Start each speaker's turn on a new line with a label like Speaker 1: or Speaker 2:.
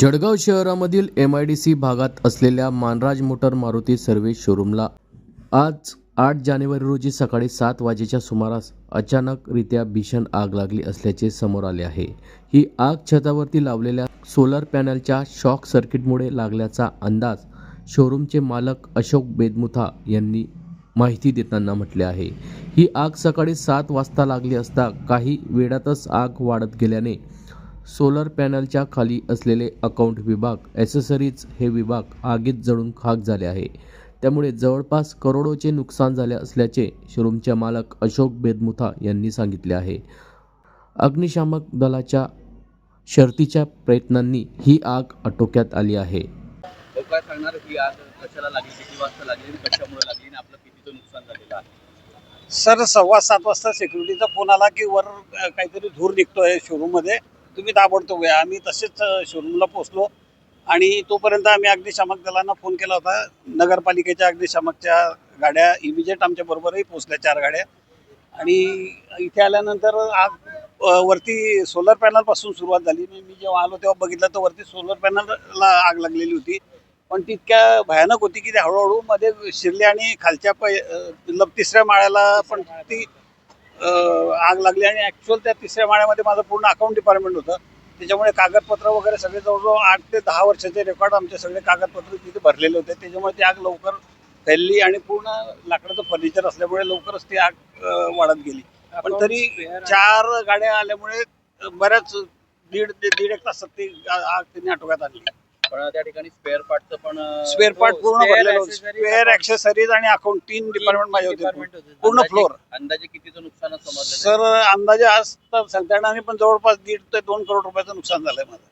Speaker 1: जळगाव शहरामधील M I D C भागात असलेल्या मानराज मोटर मारुती सर्व्हिस शोरूमला आज आठ जानेवारी रोजी सकाळी सात वाजेच्या सुमारास अचानकरित्या भीषण आग लागली असल्याचे समोर आले आहे. ही आग छतावरती लावलेल्या सोलर पॅनलच्या शॉक सर्किटमुळे लागल्याचा अंदाज शोरूमचे मालक अशोक बेदमुथा यांनी माहिती देताना म्हटले आहे. ही आग सकाळी सात वाजता लागली असता काही वेळातच आग वाढत गेल्याने सोलर पॅनलच्या खाली असलेले अकाउंट विभाग ॲसेसरीज हे विभाग आगीत जळून खाक झाले आहे. त्यामुळे जवळपास करोडोचे नुकसान झाले असल्याचे शोरूमचे मालक अशोक बेदमुथा यांनी सांगितले आहे. अग्निशामक दलाच्या शर्तीच्या प्रयत्नांनी ही आग आटोक्यात आली आहे.
Speaker 2: तो काय सांगणार ही आग कशाला लागली? किती वाजता लागली आणि कशामुळे लागली आणि आपलं कितीचं नुकसान झालेलं आहे?
Speaker 3: सर सव्वा सात वाजता सिक्युरिटीचा फोन आला की वर काहीतरी धूर निघतोय शोरूममध्ये. तुम्ही ताबडतोब या. आम्ही तसेच शोरूमला पोचलो आणि तोपर्यंत आम्ही अग्निशामक दलांना फोन केला होता. नगरपालिकेच्या अग्निशामकच्या गाड्या इमिजिएट आमच्या बरोबरही पोचल्या चार गाड्या. आणि इथे आल्यानंतर आग वरती सोलर पॅनलपासून सुरुवात झाली. मी मी जेव्हा आलो तेव्हा बघितलं तर वरती सोलर पॅनलला आग लागलेली होती. पण ती इतक्या भयानक होती की ते हळूहळू मध्ये शिरले आणि खालच्या पै अ, तिसऱ्या माळ्याला पण ती आग लागली आणि ॲक्च्युअल त्या तिसऱ्या माळ्यामध्ये माझं पूर्ण अकाउंट डिपार्टमेंट होतं. त्याच्यामुळे कागदपत्र वगैरे सगळे जवळजवळ आठ ते दहा वर्षाचे रेकॉर्ड आमचे सगळे कागदपत्र तिथे भरलेले होते. त्याच्यामुळे ती आग लवकर फैलली आणि पूर्ण लाकडाचं फर्निचर असल्यामुळे लवकरच ती आग वाढत गेली. पण तरी चार गाड्या आल्यामुळे बऱ्याच दीड ते दीड एक तासात ती आग त्यांनी आटोक्यात आणली.
Speaker 2: पण त्या ठिकाणी स्पेअर पार्टचं पण
Speaker 3: स्पेअर पार्ट पूर्ण भरलेलं होतं.
Speaker 4: accessories,
Speaker 3: spare. ऍक्सेसरीज आणि अकाउंट तीन डिपार्टमेंट माझे होते. पूर्ण फ्लोर
Speaker 2: अंदाजे कितीचं नुकसान समजलं
Speaker 3: सर अंदाजे आज तर सांगता येणार नाही पण जवळपास दीड ते दोन करोड रुपयाचं नुकसान झालंय माझं.